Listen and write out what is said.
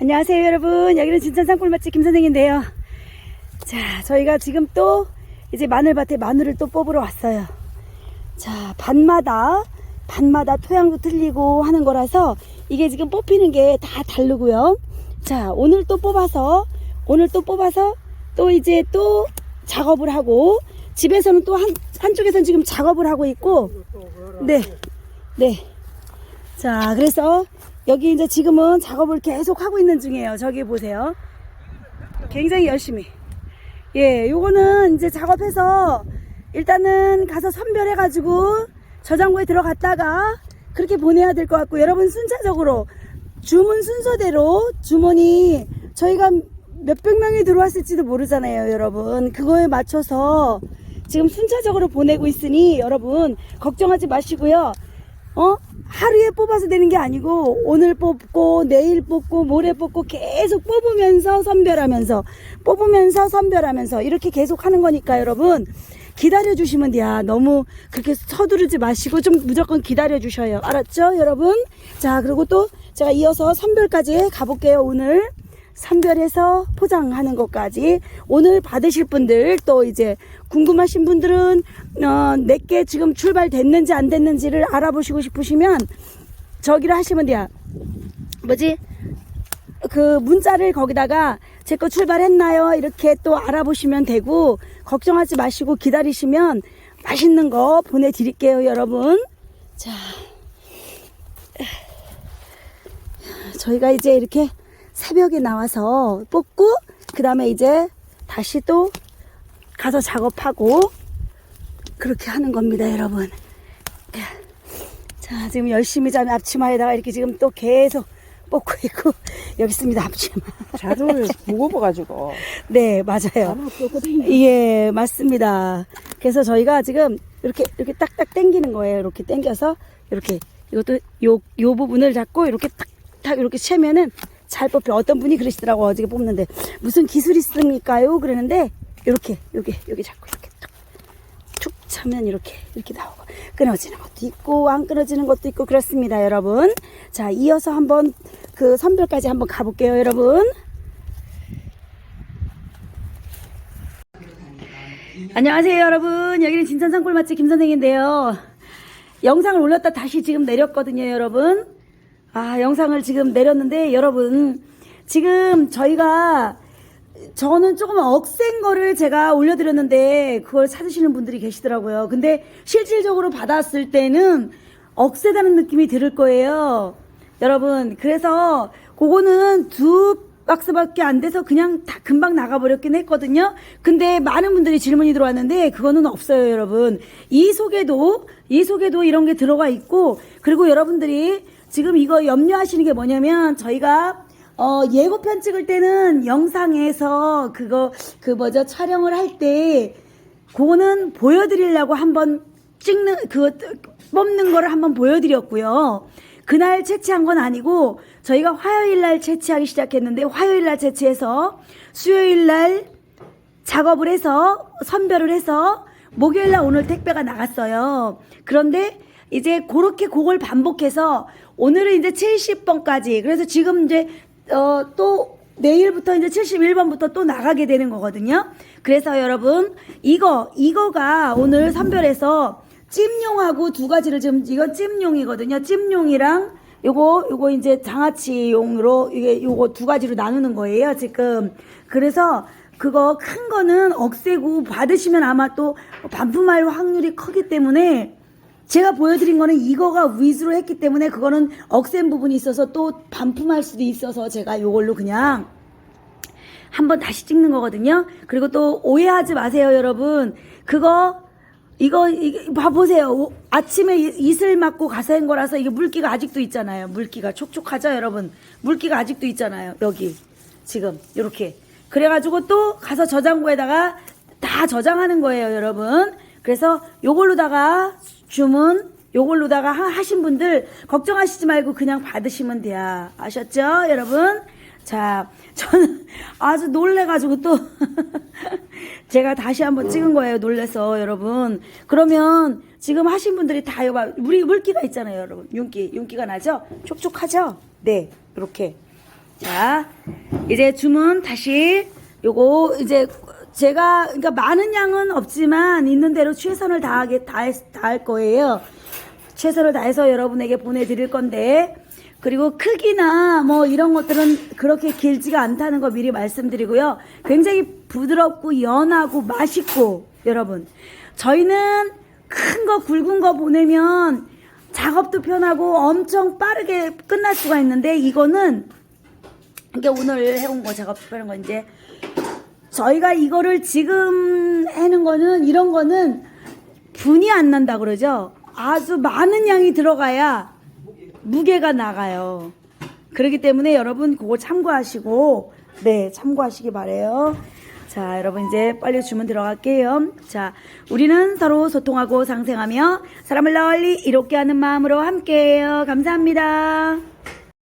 안녕하세요 여러분. 여기는 진천산 꿀맛집 김선생인데요. 자 저희가 지금 또 이제 마늘밭에 마늘을 또 뽑으러 왔어요. 자 밭마다 밭마다 토양도 틀리고 하는 거라서 이게 지금 뽑히는 게 다 다르고요. 자 오늘 또 뽑아서 오늘 또 뽑아서 또 이제 또 작업을 하고 집에서는 또 한, 한쪽에서는 지금 작업을 하고 있고. 네. 네. 자, 그래서 여기 이제 지금은 작업을 계속 하고 있는 중이에요. 저기 보세요. 굉장히 열심히. 예, 요거는 이제 작업해서 일단은 가서 선별해가지고 저장고에 들어갔다가 그렇게 보내야 될 것 같고 여러분 순차적으로 주문 순서대로 주문이 저희가 몇백 명이 들어왔을지도 모르잖아요, 여러분. 그거에 맞춰서 지금 순차적으로 보내고 있으니 여러분 걱정하지 마시고요. 어? 하루에 뽑아서 되는 게 아니고 오늘 뽑고 내일 뽑고 모레 뽑고 계속 뽑으면서 선별하면서 뽑으면서 선별하면서 이렇게 계속 하는 거니까 여러분 기다려 주시면 돼요. 너무 그렇게 서두르지 마시고 좀 무조건 기다려 주셔요. 알았죠, 여러분? 자, 그리고 또 제가 이어서 선별까지 가볼게요. 오늘 선별해서 포장하는 것까지 오늘 받으실 분들 또 이제 궁금하신 분들은 어, 내게 지금 출발됐는지 안 됐는지를 알아보시고 싶으시면 저기를 하시면 돼요. 뭐지? 그 문자를 거기다가 제 거 출발했나요? 이렇게 또 알아보시면 되고 걱정하지 마시고 기다리시면 맛있는 거 보내드릴게요, 여러분. 자, 저희가 이제 이렇게 새벽에 나와서 뽑고 그 다음에 이제 다시 또 가서 작업하고 그렇게 하는 겁니다, 여러분. 자, 지금 열심히 잔 앞치마에다가 이렇게 지금 또 계속 뽑고 있고 여기 있습니다, 앞치마. 자루를 무거워가지고 네, 맞아요. 예, 맞습니다. 그래서 저희가 지금 이렇게 이렇게 딱딱 당기는 거예요. 이렇게 당겨서 이렇게 이것도 요 요 부분을 잡고 이렇게 탁탁 이렇게 채면은 잘 뽑혀. 어떤 분이 그러시더라고 어저께 뽑는데 무슨 기술 있습니까요? 그러는데 이렇게 여기 여기 잡고 이렇게 툭, 툭 차면 이렇게 이렇게 나오고 끊어지는 것도 있고 안 끊어지는 것도 있고 그렇습니다, 여러분. 자, 이어서 한번 그 선별까지 한번 가볼게요, 여러분. 안녕하세요 여러분 여기는 진천산 꿀맛집 김선생인데요 영상을 올렸다 다시 지금 내렸거든요 여러분 아 영상을 지금 내렸는데 여러분 지금 저희가 저는 조금 억센 거를 제가 올려드렸는데 그걸 찾으시는 분들이 계시더라고요 근데 실질적으로 받았을 때는 억세다는 느낌이 들을 거예요 여러분 그래서 그거는 두 박스밖에 안 돼서 그냥 다 금방 나가버렸긴 했거든요. 근데 많은 분들이 질문이 들어왔는데 그거는 없어요, 여러분. 이 속에도 이 속에도 이런 게 들어가 있고 그리고 여러분들이 지금 이거 염려하시는 게 뭐냐면 저희가 어, 예고편 찍을 때는 영상에서 그거 그 뭐죠 촬영을 할 때 그거는 보여드리려고 한번 찍는 그 뽑는 거를 한번 보여드렸고요. 그날 채취한 건 아니고 저희가 화요일 날 채취하기 시작했는데 화요일 날 채취해서 수요일 날 작업을 해서 선별을 해서 목요일 날 오늘 택배가 나갔어요. 그런데 이제 그렇게 그걸 반복해서 오늘은 이제 70번까지 그래서 지금 이제 어 또 내일부터 이제 71번부터 또 나가게 되는 거거든요. 그래서 여러분 이거 이거가 오늘 선별해서 찜용하고 두 가지를 지금 이거 찜용이거든요. 찜용이랑 요거 요거 이제 장아찌용으로 이게 요거 두 가지로 나누는 거예요. 지금 그래서 그거 큰 거는 억세고 받으시면 아마 또 반품할 확률이 크기 때문에 제가 보여드린 거는 이거가 위주로 했기 때문에 그거는 억센 부분이 있어서 또 반품할 수도 있어서 제가 요걸로 그냥 한번 다시 찍는 거거든요. 그리고 또 오해하지 마세요, 여러분. 그거 이거 이게 봐보세요. 오- 아침에 이- 이슬 맞고 한 거라서 이게 물기가 아직도 있잖아요. 물기가 촉촉하죠, 여러분. 물기가 아직도 있잖아요. 여기 지금 이렇게. 그래가지고 또 가서 저장고에다가 다 저장하는 거예요, 여러분. 그래서 요걸로다가 주문 요걸로다가 하- 하신 분들 걱정하시지 말고 그냥 받으시면 돼요. 아셨죠, 여러분? 자, 저는 아주 놀래가지고 또 제가 다시 한번 찍은 거예요. 놀래서 여러분. 그러면 지금 하신 분들이 다 여봐 물이 물기가 있잖아요, 여러분. 윤기 윤기가 나죠? 촉촉하죠? 네, 이렇게 자, 이제 주문 다시 요거 이제 제가 그러니까 많은 양은 없지만 있는 대로 최선을 다하게 다할 거예요. 최선을 다해서 여러분에게 보내드릴 건데 그리고 크기나 뭐 이런 것들은 그렇게 길지가 않다는 거 미리 말씀드리고요. 굉장히 부드럽고 연하고 맛있고 여러분 저희는 큰 거 굵은 거 보내면 작업도 편하고 엄청 빠르게 끝날 수가 있는데 이거는 이게 오늘 해온 거 작업 하는 거 이제 저희가 이거를 지금 해는 거는 이런 거는 분이 안 난다 그러죠. 아주 많은 양이 들어가야 무게가 나가요. 그렇기 때문에 여러분 그거 참고하시고 네 참고하시기 바래요. 자 여러분 이제 빨리 주문 들어갈게요. 자 우리는 서로 소통하고 상생하며 사람을 널리 이롭게 하는 마음으로 함께해요. 감사합니다.